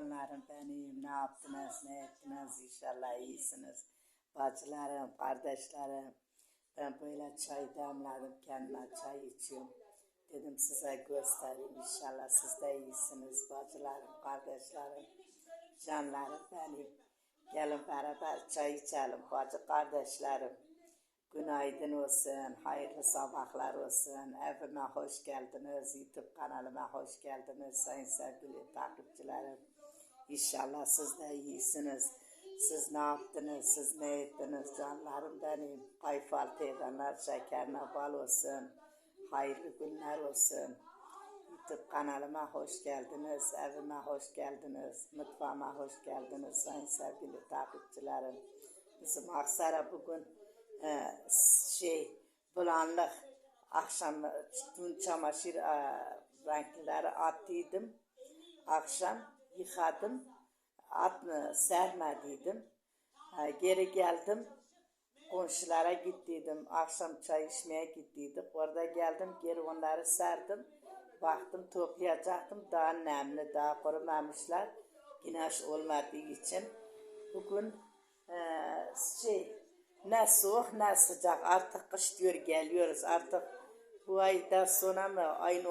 Canlarım benim ne yaptınız ne ettiniz inşallah iyisiniz. Bacılarım, kardeşlerim. Ben böyle çay demledim kendime çay içiyorum. Dedim size göstereyim inşallah siz de iyisiniz bacılarım, kardeşlerim. Canlarım benim. Gelin beraber çay içelim bacı kardeşlerim. Günaydın olsun, hayırlı sabahlar olsun. Evime hoş geldiniz, YouTube kanalıma hoş geldiniz sayın sevgili takipçilerim. İnşallah siz de iyisiniz. Siz ne yaptınız, siz ne ettiniz canlarım benim. Kayfal teyzeler şekerine bal olsun. Hayırlı günler olsun. YouTube kanalıma hoş geldiniz, evime hoş geldiniz, mutfağıma hoş geldiniz sayın sevgili takipçilerim. Bizim Aksara bugün e, şey bulanlık akşam dün çamaşır e, renkleri attıydım. Akşam yıkadım. Atını sermediydim. E, geri geldim. Komşulara gittiydim. Akşam çay içmeye gittiydik. Orada geldim geri onları serdim. Baktım toplayacaktım. Daha nemli, daha kurumamışlar. Güneş olmadığı için. Bugün eee, şey ne soğuk ne sıcak. Artık kış diyor geliyoruz. Artık bu aydan sonra mı ayın